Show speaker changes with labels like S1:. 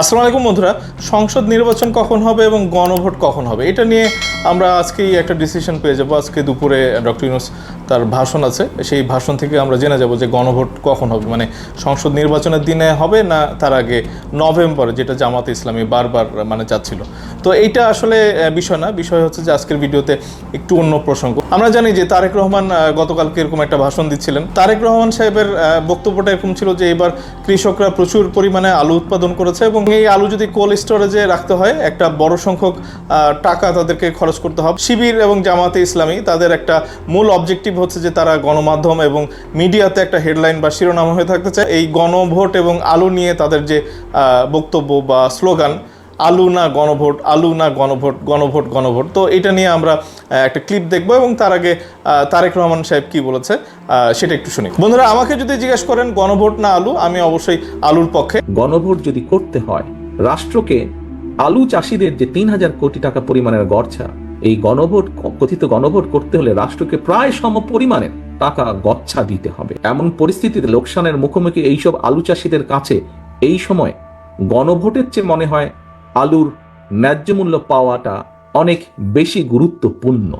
S1: আসসালামু আলাইকুম বন্ধুরা, সংসদ নির্বাচন কখন হবে এবং গণভোট কখন হবে? এটা নিয়ে আমরা আজকেই একটা ডিসিশন পেয়ে যাব। আজকে দুপুরে ডক্টর ইউনুস তার ভাষণ আছে। সেই ভাষণ থেকে আমরা জেনে যাব যে গণভোট কখন হবে। মানে সংসদ নির্বাচনের দিনে হবে না তার আগে নভেম্বরে, যেটা জামাতে ইসলামী বারবার মানে চাচ্ছিল তো এইটা আসলে বিষয় না। বিষয় হচ্ছে যে আজকের ভিডিওতে একটু অন্য প্রসঙ্গ। আমরা জানি যে তারেক রহমান গতকালকে এরকম একটা ভাষণ দিচ্ছিলেন। তারেক রহমান সাহেবের বক্তব্যটা এরকম ছিল যে এবার কৃষকরা প্রচুর পরিমাণে আলু উৎপাদন করেছে এবং এই আলু যদি কোল্ড স্টোরেজে রাখতে হয়, একটা বড় সংখ্যক টাকা তাদেরকে খরচ করতে হবে। শিবির এবং জামাতে ইসলামী তাদের একটা মূল অবজেক্টিভ হচ্ছে যে তারা গণমাধ্যম এবং মিডিয়াতে একটা হেডলাইন বা শিরোনাম হয়ে থাকতে চায়। এই গণভোট এবং আলু নিয়ে তাদের যে বক্তব্য বা স্লোগান আলু না গণভোট, আলু না গণভোট গণভোট গণভোট। তো এটা নিয়ে আমরা একটা ক্লিপ দেখব এবং তার আগে তারেক রহমান সাহেব কি বলেছে সেটা একটু শুনি। বন্ধুরা, আমাকে যদি জিজ্ঞেস করেন গণভোট না আলু, আমি অবশ্যই আলুর পক্ষে।
S2: গণভোট যদি করতে হয়, রাষ্ট্রকে আলু চাষিদের যে তিন হাজার কোটি টাকা পরিমাণের গড়ছা এই গণভোট, কথিত গণভোট করতে হলে রাষ্ট্রকে প্রায় সম পরিমাণের টাকা গচ্ছা দিতে হবে। এমন পরিস্থিতিতে লোকসানের মুখোমুখি এইসব আলু চাষিদের কাছে এই সময় গণভোটের চেয়ে মনে হয় আলুর ন্যায্য মূল্য পাওয়াটা অনেক বেশি গুরুত্বপূর্ণ।